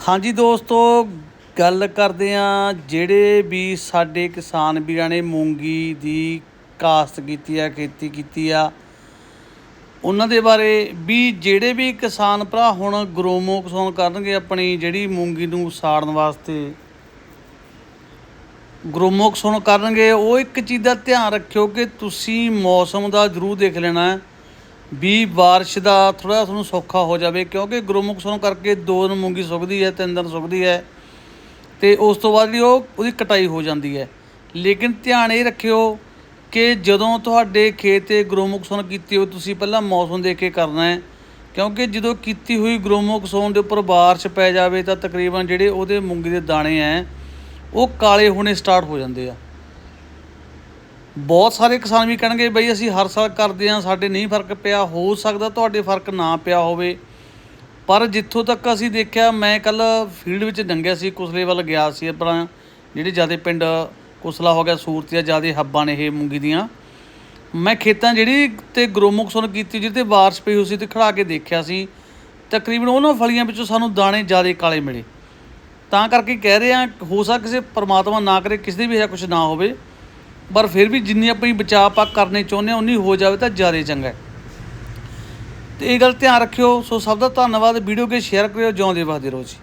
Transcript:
ਹਾਂਜੀ ਦੋਸਤੋ, ਗੱਲ ਕਰਦੇ ਆ ਜਿਹੜੇ ਵੀ ਸਾਡੇ ਕਿਸਾਨ ਵੀਰਾਂ ਨੇ ਮੂੰਗੀ ਦੀ ਕਾਸ਼ਤ ਕੀਤੀ ਆ, ਖੇਤੀ ਕੀਤੀ ਆ, ਉਹਨਾਂ ਦੇ ਬਾਰੇ ਵੀ ਜਿਹੜੇ ਵੀ ਕਿਸਾਨ ਭਰਾ ਹੁਣ ਗਰੋਮੋ ਗਰੋਮੋਕਸੋਨ ਕਰਨਗੇ ਆਪਣੀ ਜਿਹੜੀ ਮੂੰਗੀ ਨੂੰ ਸਾੜਨ ਵਾਸਤੇ, ਗਰੋਮੋ ਗਰੋਮੋਕਸੋਨ ਕਰਨਗੇ, ਉਹ ਇੱਕ ਚੀਜ਼ ਦਾ ਧਿਆਨ ਰੱਖਿਓ ਕਿ ਤੁਸੀਂ ਮੌਸਮ ਦਾ ਜ਼ਰੂਰ ਦੇਖ ਲੈਣਾ ਹੈ। ਵੀ ਬਾਰਿਸ਼ ਦਾ ਥੋੜਾ ਤੁਹਾਨੂੰ ਸੌਖਾ ਹੋ ਜਾਵੇ, ਕਿਉਂਕਿ ਗਰੋਮੋਕਸੋਨ ਕਰਕੇ ਦੋ ਦਿਨ ਮੂੰਗੀ ਸੁੱਕਦੀ ਹੈ, ਤਿੰਨ ਦਿਨ ਸੁੱਕਦੀ ਹੈ ਤੇ ਉਸ ਤੋਂ ਬਾਅਦ ਜਿਹੜੀ ਉਹ, ਉਹਦੀ ਕਟਾਈ ਹੋ ਜਾਂਦੀ ਹੈ। ਲੇਕਿਨ ਧਿਆਨ ਇਹ ਰੱਖਿਓ ਕਿ ਜਦੋਂ ਤੁਹਾਡੇ ਖੇਤ ਤੇ ਗਰੋਮੋਕਸੋਨ ਕੀਤੀ ਹੋ ਤੁਸੀਂ ਪਹਿਲਾਂ ਮੌਸਮ ਦੇਖ ਕੇ ਕਰਨਾ ਹੈ, ਕਿਉਂਕਿ ਜਦੋਂ ਕੀਤੀ ਹੋਈ ਗਰੋਮੋਕਸੋਨ ਦੇ ਉੱਪਰ ਬਾਰਿਸ਼ ਪੈ ਜਾਵੇ ਤਾਂ ਤਕਰੀਬਨ ਜਿਹੜੇ ਉਹਦੇ ਮੂੰਗੀ ਦੇ ਦਾਣੇ ਹੈ, ਉਹ ਕਾਲੇ ਹੋਣੇ ਸਟਾਰਟ ਹੋ ਜਾਂਦੇ ਆ। ਬਹੁਤ ਸਾਰੇ ਕਿਸਾਨ ਵੀ ਕਹਿਣਗੇ ਬਈ ਅਸੀਂ ਹਰ ਸਾਲ ਕਰਦੇ ਹਾਂ, ਸਾਡੇ ਨਹੀਂ ਫ਼ਰਕ ਪਿਆ, ਹੋ ਸਕਦਾ ਤੁਹਾਡੇ ਫ਼ਰਕ ਨਾ ਪਿਆ ਹੋਵੇ। ਪਰ ਜਿੱਥੋਂ ਤੱਕ ਅਸੀਂ ਦੇਖਿਆ, ਮੈਂ ਕੱਲ ਫੀਲਡ ਵਿੱਚ ਡੰਗਿਆ ਸੀ, ਕੁਸਲੇ ਵੱਲ ਗਿਆ ਸੀ ਆਪਣਾ, ਜਿਹੜੇ ਜਿਆਦੇ ਪਿੰਡ ਕੁਸਲਾ ਹੋ ਗਿਆ, ਸੂਰਤੀਆ ਜਿਆਦੇ ਹੱਬਾਂ ਨੇ ਇਹ ਮੂੰਗੀ ਦੀਆਂ। ਮੈਂ ਖੇਤਾਂ ਜਿਹੜੀ ਤੇ ਗਰੋਮੋਕਸੋਨ ਕੀਤੀ, ਜਿਹਦੇ ਤੇ ਬਾਰਿਸ਼ ਪਈ ਹੋਈ ਸੀ ਤੇ ਖੜਾ ਕੇ ਦੇਖਿਆ ਸੀ, ਤਕਰੀਬਨ ਉਹਨਾਂ ਫਲੀਆਂ ਵਿੱਚੋਂ ਸਾਨੂੰ ਦਾਣੇ ਜਿਆਦੇ ਕਾਲੇ ਮਿਲੇ। ਤਾਂ ਕਰਕੇ ਕਹਿ ਰਹੇ ਆ ਹੋ ਸਕਦਾ ਕਿਸੇ ਪਰਮਾਤਮਾ ਨਾ ਕਰੇ, ਕਿਸੇ ਦੇ ਵੀ ਇਹ ਕੁਝ ਨਾ ਹੋਵੇ। ਪਰ ਫਿਰ ਵੀ ਜਿੰਨੀ ਆਪਣੀ ਬਚਾਅ ਆਪਾਂ ਕਰਨੇ ਚਾਹੁੰਦੇ ਹਾਂ, ਉਨੀ ਹੋ ਜਾਵੇ ਤਾਂ ਜ਼ਿਆਦਾ ਚੰਗਾ ਹੈ। ਤੇ ਇਹ ਗੱਲ ਧਿਆਨ ਰੱਖਿਓ। ਸੋ ਸਭ ਦਾ ਧੰਨਵਾਦ। ਵੀਡੀਓ ਕੇ ਸ਼ੇਅਰ ਕਰਿਓ। ਜਿਉਂਦੇ ਵਸਦੇ ਰਹੋ ਜੀ।